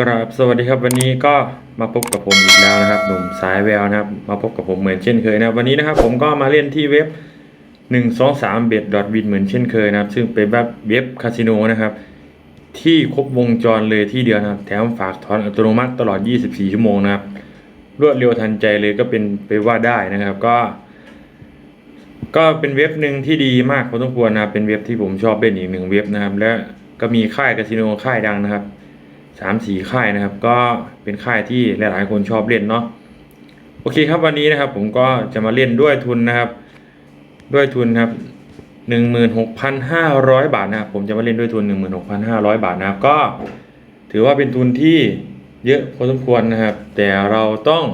กราบสวัสดีครับวันนี้ก็มาพบกับผมอีกแล้วนะครับหนุ่มสายแววนะครับ มาพบกับผมเหมือนเช่นเคยนะวันนี้นะครับผมก็มาเล่นที่เว็บ 1 2 3 b e t w i n เหมือนเช่นเคยนะครับ ซึ่งเป็นแบบเว็บคาสิโนนะครับ ที่ครบวงจรเลยที่เดียวนะครับ แถมฝากถอนอัตโนมัติตลอด 24 ชั่วโมงนะครับ รวดเร็วทันใจเลยก็เป็นไปว่าได้นะครับก็ ก็เป็นเว็บหนึ่งที่ดีมากพอสมควรนะเป็นเว็บที่ผมชอบเล่นอีกหนึ่งเว็บนะครับ และก็มีค่ายคาสิโนค่ายดังนะครับ สามสี่ค่ายนะครับ ก็เป็นค่ายที่หลายๆ คนชอบเล่นเนาะโอเคครับวันนี้นะครับ ผมก็จะมาเล่นด้วยทุนนะครับ ด้วยทุนครับหนึ่งหมื่นหกพันห้าร้อยบาทนะครับ ผมจะมาเล่นด้วยทุนหนึ่งหมื่นหกพันห้าร้อยบาทนะครับ ก็ถือว่าเป็นทุนที่เยอะพอสมควรนะครับ แต่เราต้อง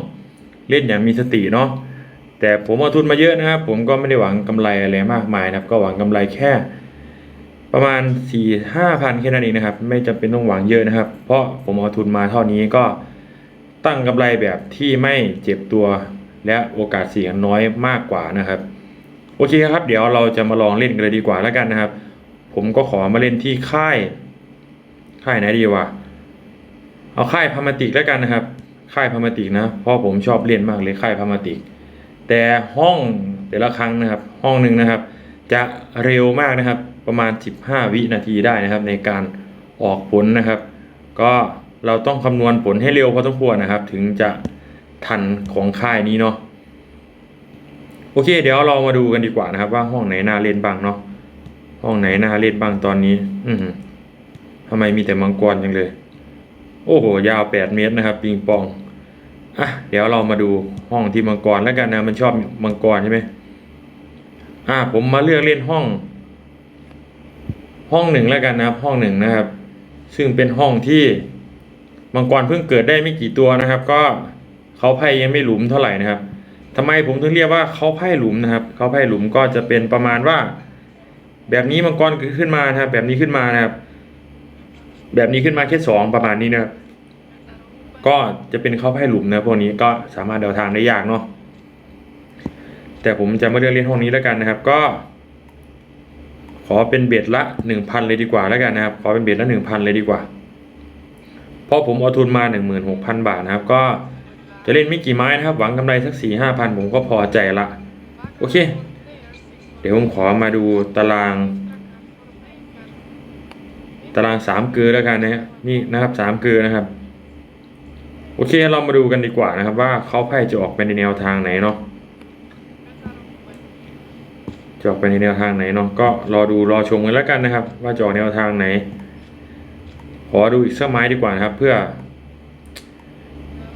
เล่นอย่างมีสติเนาะแต่ผมเอาทุนมาเยอะนะครับ ผมก็ไม่ได้หวังกำไรอะไรมากมายนะครับ ก็หวังกำไรแค่ ประมาณ4ี่ห้าพันแค่นั้นเองนะครับ ไม่จำเป็นต้องหวังเยอะนะครับ เพราะผมเอาทุนมาเท่านี้ก็ตั้งกำไรแบบที่ไม่เจ็บตัว และโอกาสเสี่ยงน้อยมากกว่านะครับ โอเคครับ เดี๋ยวเราจะมาลองเล่นกันเลยดีกว่าแล้วกันนะครับ ผมก็ขอมาเล่นที่ค่าย ค่ายไหนดีวะเอาค่ายพามาติกแล้วกันนะครับ ค่ายพามาติกนะเพราะผมชอบเล่นมากเลยค่ายพามาติก แต่ห้องแต่ละครั้งนะครับ ห้องหนึ่งนะครับ จะเร็วมากนะครับ ประมาณ 15 วินาทีได้นะครับ ในการออกผลนะครับ ก็เราต้องคำนวณผลให้เร็วพอสมควรนะครับ ถึงจะทันของค่ายนี้เนาะโอเค เดี๋ยวเรามาดูกันดีกว่านะครับ ว่าห้องไหนน่าเล่นบ้างเนาะห้องไหนน่าเล่นบ้างตอนนี้ อือหือทำไมมีแต่มังกรจังเลย โอ้โห ยาว8เมตรนะครับ ปิงปองอะเดี๋ยวเรามาดูห้องที่มังกรแล้วกันนะมันชอบมังกรใช่ไหมอะผมมาเลือกเล่นห้อง ห้องหนึ่งแล้วกันนะครับ ห้องหนึ่งนะครับ ซึ่งเป็นห้องที่มังกรเพิ่งเกิดได้ไม่กี่ตัวนะครับ ก็เขาไพ่ยังไม่หลุมเท่าไหร่นะครับทำไมผมถึงเรียกว่าเขาไพ่หลุมนะครับเขาไพ่หลุมก็จะเป็นประมาณว่า แบบนี้มังกรขึ้นมานะครับ แบบนี้ขึ้นมานะครับ แบบนี้ขึ้นมาแค่สองประมาณนี้นะครับก็จะเป็นเขาไพ่หลุมนะพวกนี้ก็สามารถเดาทางได้ยากเนาะแต่ผมจะมาเลือกเล่นห้องนี้แล้วกันนะครับ ก็ อเป็นเบ็ดละหนึ่งพันเลยดีกว่าแล้วกันนะครับ ขอเป็นเบ็ดละหนึ่งพันเลยดีกว่า เพราะผมเอาทุนมาหนึ่งหมื่นหกพันบาทนะครับ ก็จะเล่นไม่กี่ไม้นะครับ หวังกำไรสักสี่ห้าพันผมก็พอใจละ โอเค เดี๋ยวผมขอมาดูตาราง ตารางสามเกลือแล้วกันนะฮะนี่นะครับสามเกลือนะครับ โอเคเรามาดูกันดีกว่านะครับ ว่าเขาไพ่จะออกไปในแนวทางไหนเนาะ จะออกไปในแนวทางไหนเนาะก็รอดูรอชมกันแล้วกันนะครับ ว่าจะออกแนวทางไหน ขอดูอีกสักไม้ดีกว่านะครับ เพื่อ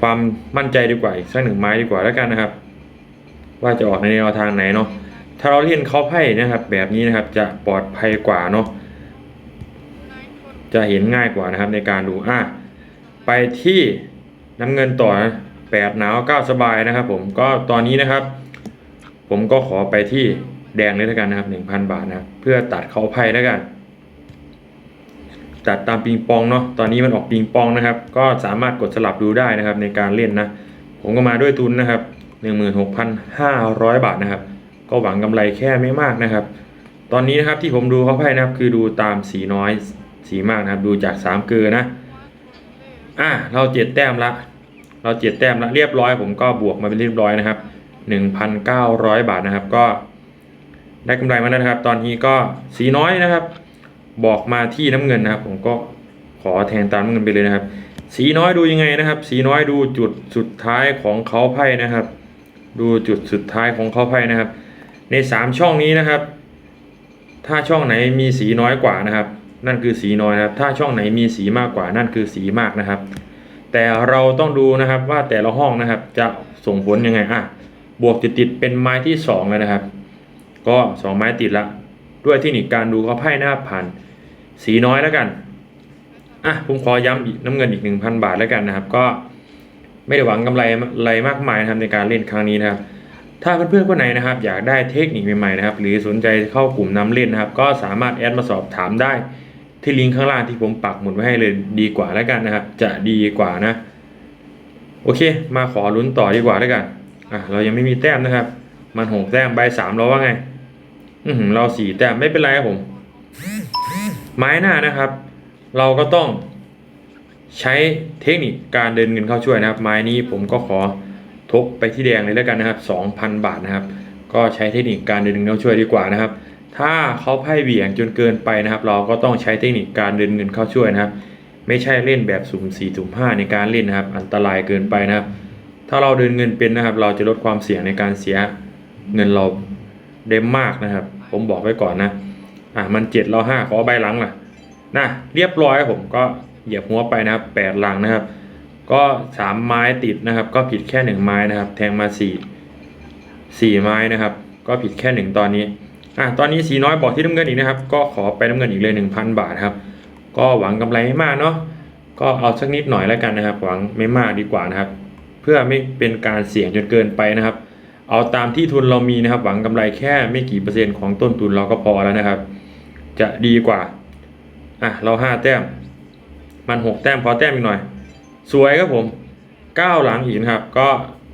ความมั่นใจดีกว่าอีกสักหนึ่งไม้ดีกว่าแล้วกันนะครับ ว่าจะออกในแนวทางไหนเนาะถ้าเราเล่นเขาไพ่นะครับ แบบนี้นะครับจะปลอดภัยกว่าเนาะจะเห็นง่ายกว่านะครับในการดูอะไปที่น้ำเงินต่อนะแปดหนาวเก้าสบายนะครับ ผมก็ตอนนี้นะครับ ผมก็ขอไปที่ แดงเลยแล้วกันนะครับหนึ่งพันบาทนะเพื่อตัดเขาไพ่แล้วกัน ตัดตามปิงปองเนาะตอนนี้มันออกปิงปองนะครับ ก็สามารถกดสลับดูได้นะครับ ในการเล่นนะ ผมก็มาด้วยทุนนะครับหนึ่งหมื่นหกพันห้าร้อยบาทนะครับ ก็หวังกำไรแค่ไม่มากนะครับ ตอนนี้นะครับที่ผมดูเขาไพ่นะครับ คือดูตามสีน้อยสีมากนะครับ ดูจากสามเกลือนะอะเราเจ็ดแต้มละเราเจ็ดแต้มละเรียบร้อย ผมก็บวกมาเป็นเรียบร้อยนะครับหนึ่งพันเก้าร้อยบาทนะครับ ก็ ได้กำไรมาแล้วนะครับ ตอนนี้ก็สีน้อยนะครับ บอกมาที่น้ำเงินนะครับ ผมก็ขอแทนตามน้ำเงินไปเลยนะครับ สีน้อยดูยังไงนะครับ สีน้อยดูจุดสุดท้ายของเขาไพ่นะครับ ดูจุดสุดท้ายของเขาไพ่นะครับ ในสามช่องนี้นะครับ ถ้าช่องไหนมีสีน้อยกว่านะครับ นั่นคือสีน้อยนะครับ ถ้าช่องไหนมีสีมากกว่า นั่นคือสีมากนะครับ แต่เราต้องดูนะครับว่าแต่ละห้องนะครับ จะส่งผลยังไงอะบวกติดติดเป็นไม้ที่สองเลยนะครับ ก็สองไม้ติดละ ด้วยเทคนิคการดูเขาไพ่หน้าผ่านสีน้อยแล้วกัน อะผมขอย้ำน้ำเงินอีกหนึ่งพันบาทแล้วกันนะครับ ก็ไม่ได้หวังกำไรอะไรมากมายนะครับในการเล่นครั้งนี้นะครับ ถ้าเพื่อนๆคนไหนนะครับ อยากได้เทคนิคใหม่ๆนะครับ หรือสนใจเข้ากลุ่มน้ำเล่นนะครับ ก็สามารถแอดมาสอบถามได้ที่ลิงก์ข้างล่างที่ผมปักหมุดไว้ให้เลยดีกว่าแล้วกันนะครับ จะดีกว่านะ โอเค มาขอลุ้นต่อดีกว่าแล้วกัน อะเรายังไม่มีแต้มนะครับ มันหกแต้มใบสามเราว่าไง อือหือเราสี่แต้มไม่เป็นไรครับผม ไม้หน้านะครับ เราก็ต้องใช้เทคนิคการเดินเงินเข้าช่วยนะครับ ไม้นี้ผมก็ขอทกไปที่แดงเลยแล้วกันนะครับ 2,000 บาทนะครับ ก็ใช้เทคนิคการเดินเงินเข้าช่วยดีกว่านะครับ ถ้าเขาไพ่เบี่ยงจนเกินไปนะครับ เราก็ต้องใช้เทคนิคการเดินเงินเข้าช่วยนะครับ ไม่ใช่เล่นแบบสุ่ม4สุ่ม5ในการเล่นนะครับ อันตรายเกินไปนะครับ ถ้าเราเดินเงินเป็นนะครับ เราจะลดความเสี่ยงในการเสียเงินเรา ได้มากนะครับ ผมบอกไว้ก่อนนะ อะมันเจ็ดเราห้าขอใบหลังล่ะนะเรียบร้อยผมก็เหยียบหัวไปนะครับแปดหลังนะครับ ก็สามไม้ติดนะครับ ก็ผิดแค่หนึ่งไม้นะครับ แทงมาสี่สี่ไม้นะครับ ก็ผิดแค่หนึ่งตอนนี้อะตอนนี้สีน้อยบอกที่น้ำเงินอีกนะครับ ก็ขอไปน้ำเงินอีกเลยหนึ่งพันบาทครับ ก็หวังกำไรไม่มากเนาะก็เอาสักนิดหน่อยแล้วกันนะครับ หวังไม่มากดีกว่านะครับ เพื่อไม่เป็นการเสี่ยงจนเกินไปนะครับ เอาตามที่ทุนเรามีนะครับ หวังกำไรแค่ไม่กี่เปอร์เซ็นต์ของต้นทุนเราก็พอแล้วนะครับ จะดีกว่าอะเราห้าแต้ม มันหกแต้มพอแต้มอีกหน่อย สวยครับผมก้าหลังอีกนะครับ ก็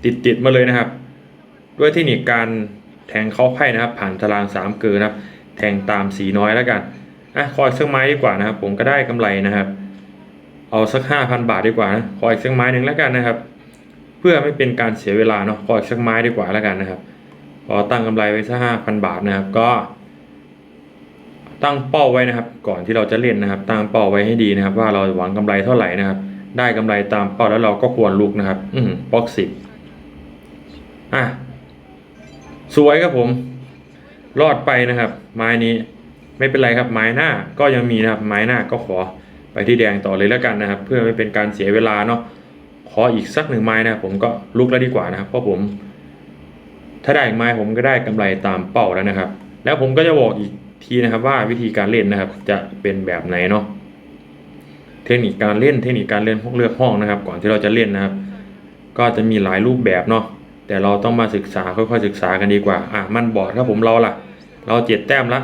ติดติดๆมาเลยนะครับ ด้วยเทคนิคการแทงเข้าไพ่นะครับ ผ่านตารางสามเกลือนะครับ แทงตามสีน้อยแล้วกันอะคอยเครื่องไม้ดีกว่านะครับ ผมก็ได้กำไรนะครับ เอาสักห้าพันบาทดีกว่านะคอยเครื่องไม้หนึ่งแล้วกันนะครับ เพื่อไม่เป็นการเสียเวลาเนาะคอยเครื่องไม้ดีกว่าแล้วกันนะครับพอตั้งกำไรไว้สักห้าพันบาทนะครับ ก็ ตั้งเป้าไว้นะครับ ก่อนที่เราจะเล่นนะครับ ตั้งเป้าไว้ให้ดีนะครับ ว่าเราหวังกำไรเท่าไหร่นะครับ ได้กำไรตามเป้าแล้วเราก็ควรลุกนะครับ อืมบล็อกสิบอะสวยครับผม รอดไปนะครับ ไม้นี้ไม่เป็นไรครับไม้หน้าก็ยังมีนะครับไม้หน้าก็ขอไปที่แดงต่อเลยแล้วกันนะครับ เพื่อไม่เป็นการเสียเวลาเนาะ ขออีกสักหนึ่งไม้นะผมก็ลุกแล้วดีกว่านะครับเพราะผม ถ้าได้อีกไม้ผมก็ได้กำไรตามเป้าแล้วนะครับ แล้วผมก็จะบอกอีกทีนะครับว่าวิธีการเล่นนะครับจะเป็นแบบไหนเนาะเทคนิคการเล่นเทคนิคการเล่นพวกเลือกห้องนะครับ ก่อนที่เราจะเล่นนะครับ ก็จะมีหลายรูปแบบเนาะแต่เราต้องมาศึกษาค่อยๆศึกษากันดีกว่าอะมันบอดครับผมเราล่ะ เราเจ็ดแต้มละ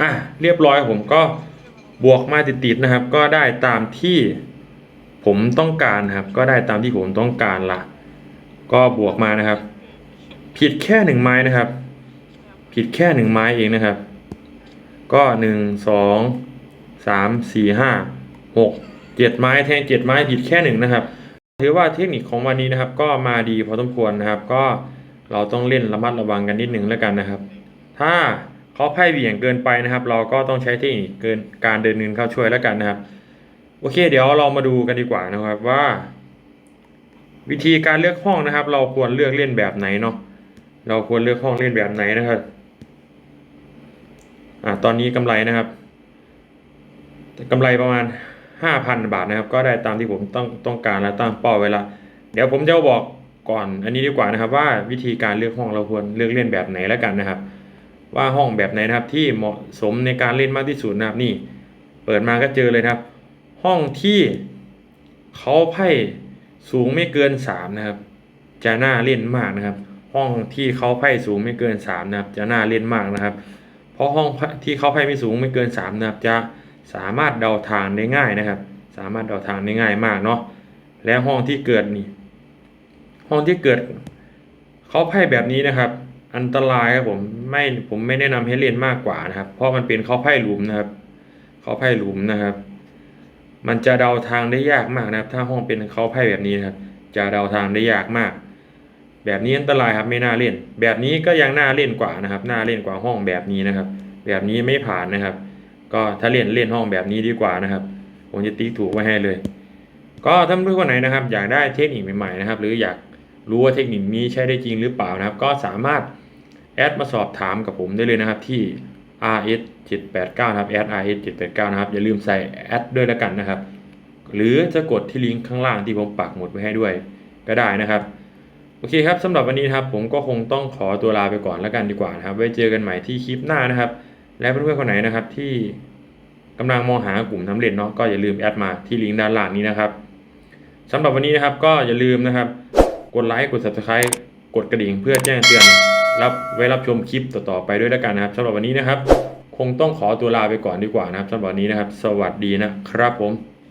อะเรียบร้อยผมก็บวกมาติดๆนะครับ ก็ได้ตามที่ ผมต้องการครับ ก็ได้ตามที่ผมต้องการละก็บวกมานะครับ ผิดแค่หนึ่งไม้นะครับ ผิดแค่หนึ่งไม้เองนะครับ ก็หนึ่งสองสามสี่ห้าหกเจ็ดไม้แทงเจ็ดไม้ผิดแค่หนึ่งนะครับถือว่าเทคนิคของวันนี้นะครับ ก็มาดีพอสมควรนะครับ ก็เราต้องเล่นระมัดระวังกันนิดหนึ่งแล้วกันนะครับ ถ้าเขาไพ่เบี่ยงเกินไปนะครับ เราก็ต้องใช้เทคนิคเกินการเดินเงินเข้าช่วยแล้วกันนะครับ โอเค เดี๋ยวเรามาดูกันดีกว่านะครับว่า วิธีการเลือกห้องนะครับ เราควรเลือกเล่นแบบไหนเนาะเราควรเลือกห้องเล่นแบบไหนนะครับอ่าตอนนี้กำไรนะครับกำไรประมาณห้าพันบาทนะครับ ก็ได้ตามที่ผมต้องต้องการและตั้งเป้าไว้ละเดี๋ยวผมจะบอกก่อนอันนี้ดีกว่านะครับ ว่าวิธีการเลือกห้องเราควรเลือกเล่นแบบไหนแล้วกันนะครับ ว่าห้องแบบไหนนะครับที่เหมาะสมในการเล่นมากที่สุดนะครับนี่ เปิดมาก็เจอเลยนะครับ ห้องที่เขาไพ่สูงไม่เกินสามนะครับ จะน่าเล่นมากนะครับ ห้องที่เขาไพ่สูงไม่เกินสามนะครับ จะน่าเล่นมากนะครับ เพราะห้องที่เขาไพ่ไม่สูงไม่เกินสามนะครับจะสามารถเดาทางได้ง่ายนะครับ สามารถเดาทางได้ง่ายมากเนาะและห้องที่เกิดนี่ ห้องที่เกิดเขาไพ่แบบนี้นะครับ อันตรายครับผมไม่ผมไม่แนะนำให้เล่นมากกว่านะครับ เพราะมันเป็นเขาไพ่หลุมนะครับเขาไพ่หลุมนะครับ มันจะเดาทางได้ยากมากนะครับ ถ้าห้องเป็นเขาไพ่แบบนี้นะครับ จะเดาทางได้ยากมาก แบบนี้อันตรายครับไม่น่าเล่น แบบนี้ก็ยังน่าเล่นกว่านะครับ น่าเล่นกว่าห้องแบบนี้นะครับ แบบนี้ไม่ผ่านนะครับ ก็ถ้าเล่นเล่นห้องแบบนี้ดีกว่านะครับ ผมจะติ๊กถูกไว้ให้เลย ก็ถ้าเพื่อนคนไหนนะครับ อยากได้เทคนิคใหม่ๆนะครับ หรืออยากรู้ว่าเทคนิคนี้ใช้ได้จริงหรือเปล่านะครับ ก็สามารถแอดมาสอบถามกับผมได้เลยนะครับที่ rs 789นะครับ rs 789นะครับ อย่าลืมใส่แอดด้วยแล้วกันนะครับ หรือจะกดที่ลิงก์ข้างล่างที่ผมปักหมุดไว้ให้ด้วย ก็ได้นะครับ โอเคครับสำหรับวันนี้นะครับ ผมก็คงต้องขอตัวลาไปก่อนแล้วกันดีกว่านะครับ ไว้เจอกันใหม่ที่คลิปหน้านะครับ และเพื่อนๆคนไหนนะครับที่กำลังมองหากลุ่มทำเล่นเนาะก็อย่าลืมแอดมาที่ลิงก์ด้านล่างนี้นะครับสำหรับวันนี้นะครับก็อย่าลืมนะครับ กดไลค์กด subscribe กดกระดิ่งเพื่อแจ้งเตือน รับไว้รับชมคลิปต่อๆไปด้วยแล้วกันนะครับสำหรับวันนี้นะครับ คงต้องขอตัวลาไปก่อนดีกว่านะครับสำหรับวันนี้นะครับ สวัสดีนะครับผม